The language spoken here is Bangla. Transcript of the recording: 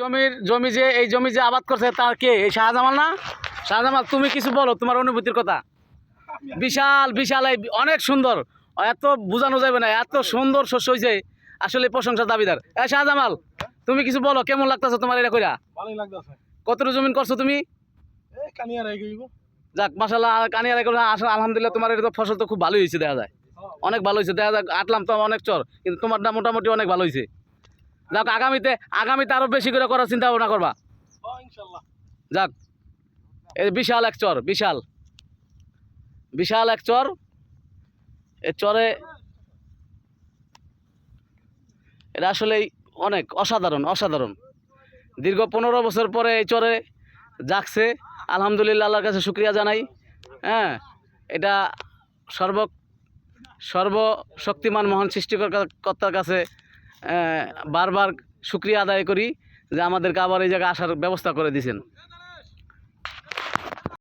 জমির জমি যে এই জমি যে আবাদ করছে তার কে? এই শাহজামাল না? শাহজামাল তুমি কিছু বলো তোমার অনুভূতির কথা। বিশাল বিশাল এই অনেক সুন্দর। এত বোঝানো যাবে না এত সুন্দর শস্য হয়েছে আসলে প্রশংসা দাবিদার। এ শাহজামাল তুমি কিছু বলো কেমন লাগতেছে তোমার এটা কইরা? কতটুকু জমিন করছ তুমি? যাক মাসাল্লাহ কানিয়া রেখে আলহামদুলিল্লাহ তোমার এটা তো ফসল তো খুব ভালোই হয়েছে দেখা যায়। অনেক ভালো হয়েছে দেখা যাক আটলাম তো অনেক চর কিন্তু তোমারটা মোটামুটি অনেক ভালো হয়েছে যাক আগামীতে আগামীতে আরও বেশি করে করার চিন্তা ভাবনা করবা। যাক এই বিশাল এক চর বিশাল। বিশাল এক চর। এ চরে এটা আসলেই অনেক অসাধারণ অসাধারণ। দীর্ঘ পনেরো বছর পরে এই চরে জাগছে। আলহামদুলিল্লাহ আল্লাহর কাছে শুক্রিয়া জানাই। হ্যাঁ এটা সর্ব সর্বশক্তিমান মহান সৃষ্টিকর্তার কাছে বারবার শুক্রিয়া আদায় করি যে আমাদেরকে আবার এই জায়গায় আসার ব্যবস্থা করে দিয়েছেন।